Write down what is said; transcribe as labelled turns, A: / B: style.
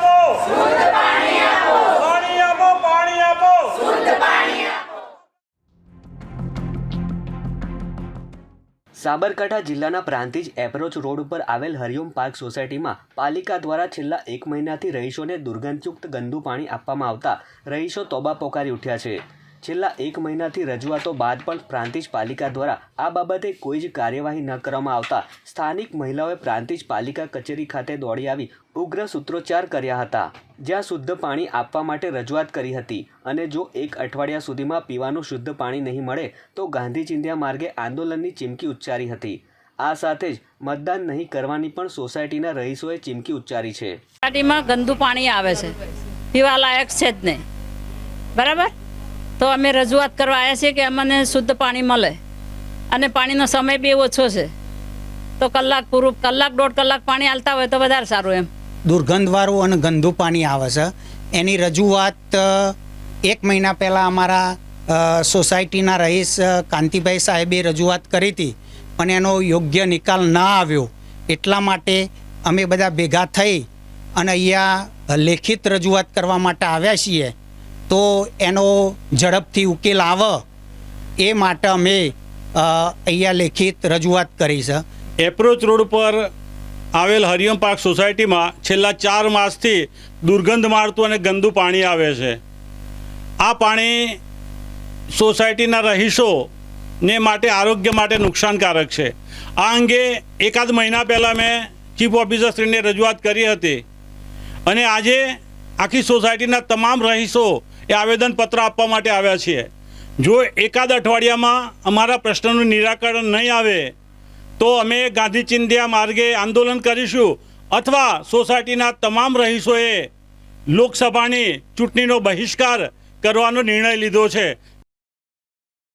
A: આપો. પાણી આપો પાણી આપો.
B: સાબરકાંઠા જિલ્લાના પ્રાંતિજ એપ્રોચ રોડ ઉપર આવેલ હરિઓમ પાર્ક સોસાયટીમાં પાલિકા દ્વારા છેલ્લા એક મહિનાથી રહીશોને દુર્ગંધયુક્ત ગંદુ પાણી આપવામાં આવતા રહીશો તોબા પોકારી ઉઠ્યા છે. છેલ્લા એક મહિનાથી રજૂઆતો બાદ પણ પ્રાંતિજ પાલિકા દ્વારા આ બાબતે કોઈ જ કાર્યવાહી ન કરવામાં આવતા સ્થાનિક મહિલાઓએ પ્રાંતિજ પાલિકા કચેરી ખાતે દોડી આવી ઉગ્ર સૂત્રોચ્ચાર કર્યા હતા. જ્યાં શુદ્ધ પાણી આપવા માટે રજૂઆત કરી હતી અને જો એક અઠવાડિયા સુધીમાં પીવાનું શુદ્ધ પાણી નહીં મળે તો ગાંધી ચિંધ્યા માર્ગે આંદોલનની ચીમકી ઉચ્ચારી હતી. આ સાથે જ મતદાન નહીં કરવાની પણ સોસાયટીના રહીશોએ ચીમકી ઉચ્ચારી છે.
C: ગંદુ પાણી આવે છે. પીવા લાયક છે જ નહીં. બરાબર? તો અમે રજૂઆત કરવા આવ્યા છીએ કે અમને શુદ્ધ પાણી મળે. અને પાણીનો સમય બી ઓછો છે. તો કલાક પૂરું, કલાક દોઢ કલાક પાણી આલતા હોય તો વધારે સારું એમ.
D: દુર્ગંધવાળું અને ગંદુ પાણી આવે છે. એની રજૂઆત એક મહિના પહેલાં અમારા સોસાયટીના રહીશ કાંતિભાઈ સાહેબે રજૂઆત કરી હતી. પણ એનો યોગ્ય નિકાલ ના આવ્યો. એટલા માટે અમે બધા ભેગા થઈ અને અહીંયા લેખિત રજૂઆત કરવા માટે આવ્યા છીએ. તો એનો ઝડપથી ઉકેલ આવે એ માટે અમે અહીંયા લેખિત રજૂઆત કરી છે.
A: એપ્રોચ રોડ પર આવેલ હરિયમ પાર્ક સોસાયટીમાં છેલ્લા ચાર માસથી દુર્ગંધ મારતું અને ગંદુ પાણી આવે છે. આ પાણી સોસાયટીના રહીશોને માટે આરોગ્ય માટે નુકસાનકારક છે. આ અંગે એકાદ મહિના પહેલાં મેં ચીફ ઓફિસરશ્રીને રજૂઆત કરી હતી. અને આજે આખી સોસાયટીના તમામ રહીશો એ આવેદનપત્ર આપવા માટે આવ્યા છીએ. જો એકાદ અઠવાડિયામાં અમારા પ્રશ્નનું નિરાકરણ નહીં આવે, તો અમે ગાંધી ચિંધ્યા માર્ગે આંદોલન કરીશું અથવા સોસાયટીના તમામ રહીશોએ લોકસભાની ચૂંટણીનો બહિષ્કાર કરવાનો નિર્ણય લીધો છે.